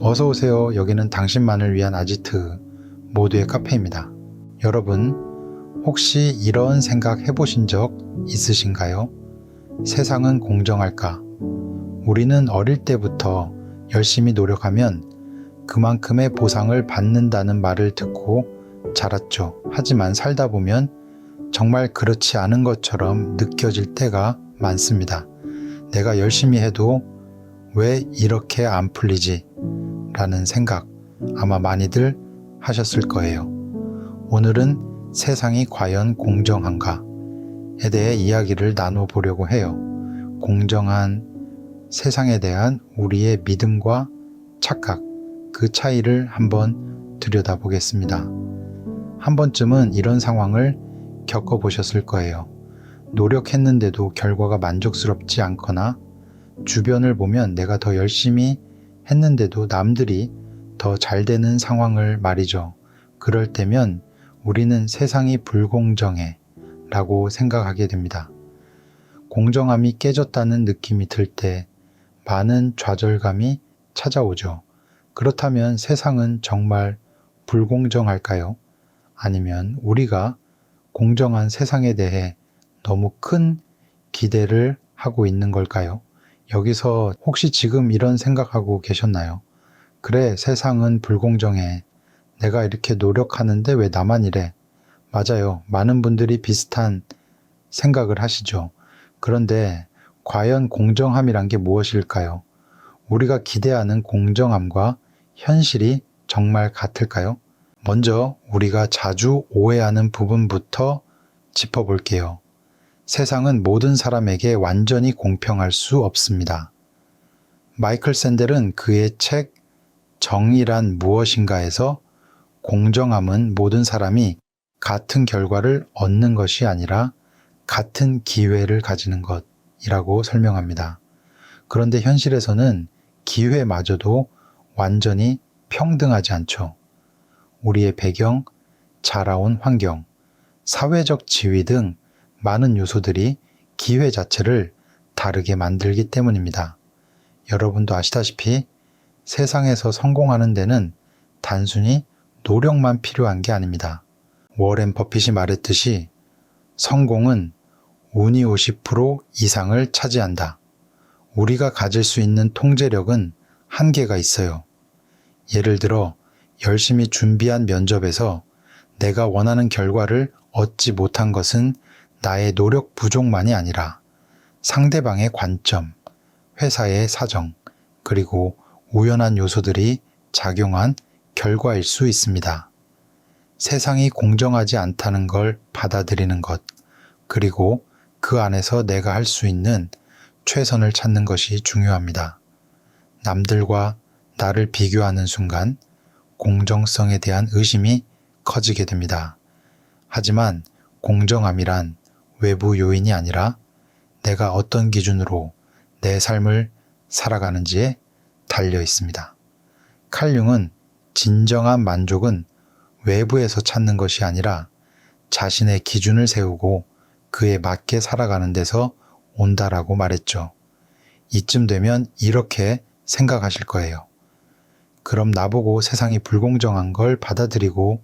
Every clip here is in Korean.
어서 오세요. 여기는 당신만을 위한 아지트 모두의 카페입니다. 여러분, 혹시 이런 생각 해보신 적 있으신가요? 세상은 공정할까? 우리는 어릴 때부터 열심히 노력하면 그만큼의 보상을 받는다는 말을 듣고 자랐죠. 하지만 살다 보면 정말 그렇지 않은 것처럼 느껴질 때가 많습니다. 내가 열심히 해도 왜 이렇게 안 풀리지? 라는 생각 아마 많이들 하셨을 거예요. 오늘은 세상이 과연 공정한가에 대해 이야기를 나눠보려고 해요. 공정한 세상에 대한 우리의 믿음과 착각, 그 차이를 한번 들여다보겠습니다. 한 번쯤은 이런 상황을 겪어보셨을 거예요. 노력했는데도 결과가 만족스럽지 않거나 주변을 보면 내가 더 열심히 했는데도 남들이 더 잘 되는 상황을 말이죠. 그럴 때면 우리는 세상이 불공정해 라고 생각하게 됩니다. 공정함이 깨졌다는 느낌이 들 때 많은 좌절감이 찾아오죠. 그렇다면 세상은 정말 불공정할까요? 아니면 우리가 공정한 세상에 대해 너무 큰 기대를 하고 있는 걸까요? 여기서 혹시 지금 이런 생각하고 계셨나요? 그래, 세상은 불공정해. 내가 이렇게 노력하는데 왜 나만 이래? 맞아요. 많은 분들이 비슷한 생각을 하시죠. 그런데 과연 공정함이란 게 무엇일까요? 우리가 기대하는 공정함과 현실이 정말 같을까요? 먼저 우리가 자주 오해하는 부분부터 짚어볼게요. 세상은 모든 사람에게 완전히 공평할 수 없습니다. 마이클 샌델은 그의 책 정의란 무엇인가에서 공정함은 모든 사람이 같은 결과를 얻는 것이 아니라 같은 기회를 가지는 것이라고 설명합니다. 그런데 현실에서는 기회마저도 완전히 평등하지 않죠. 우리의 배경, 자라온 환경, 사회적 지위 등 많은 요소들이 기회 자체를 다르게 만들기 때문입니다. 여러분도 아시다시피 세상에서 성공하는 데는 단순히 노력만 필요한 게 아닙니다. 워렌 버핏이 말했듯이 성공은 운이 50% 이상을 차지한다. 우리가 가질 수 있는 통제력은 한계가 있어요. 예를 들어 열심히 준비한 면접에서 내가 원하는 결과를 얻지 못한 것은 나의 노력 부족만이 아니라 상대방의 관점, 회사의 사정, 그리고 우연한 요소들이 작용한 결과일 수 있습니다. 세상이 공정하지 않다는 걸 받아들이는 것, 그리고 그 안에서 내가 할 수 있는 최선을 찾는 것이 중요합니다. 남들과 나를 비교하는 순간 공정성에 대한 의심이 커지게 됩니다. 하지만 공정함이란 외부 요인이 아니라 내가 어떤 기준으로 내 삶을 살아가는지에 달려 있습니다. 칼융은 진정한 만족은 외부에서 찾는 것이 아니라 자신의 기준을 세우고 그에 맞게 살아가는 데서 온다라고 말했죠. 이쯤 되면 이렇게 생각하실 거예요. 그럼 나보고 세상이 불공정한 걸 받아들이고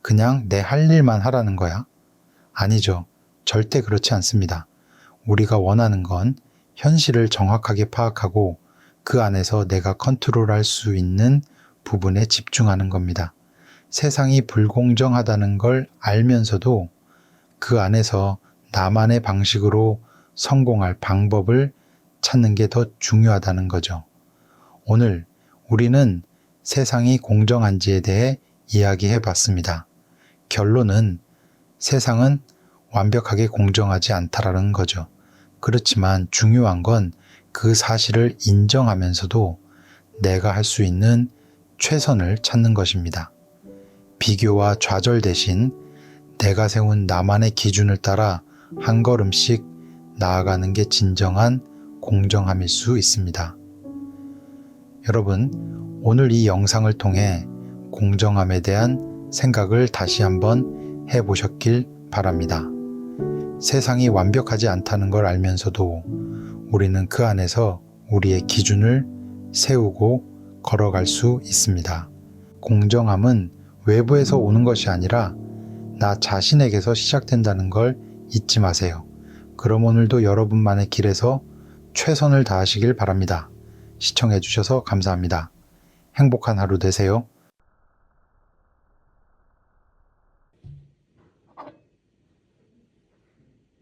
그냥 내 할 일만 하라는 거야? 아니죠. 절대 그렇지 않습니다. 우리가 원하는 건 현실을 정확하게 파악하고 그 안에서 내가 컨트롤할 수 있는 부분에 집중하는 겁니다. 세상이 불공정하다는 걸 알면서도 그 안에서 나만의 방식으로 성공할 방법을 찾는 게 더 중요하다는 거죠. 오늘 우리는 세상이 공정한지에 대해 이야기해 봤습니다. 결론은 세상은 완벽하게 공정하지 않다라는 거죠. 그렇지만 중요한 건 그 사실을 인정하면서도 내가 할 수 있는 최선을 찾는 것입니다. 비교와 좌절 대신 내가 세운 나만의 기준을 따라 한 걸음씩 나아가는 게 진정한 공정함일 수 있습니다. 여러분, 오늘 이 영상을 통해 공정함에 대한 생각을 다시 한번 해보셨길 바랍니다. 세상이 완벽하지 않다는 걸 알면서도 우리는 그 안에서 우리의 기준을 세우고 걸어갈 수 있습니다. 공정함은 외부에서 오는 것이 아니라 나 자신에게서 시작된다는 걸 잊지 마세요. 그럼 오늘도 여러분만의 길에서 최선을 다하시길 바랍니다. 시청해주셔서 감사합니다. 행복한 하루 되세요.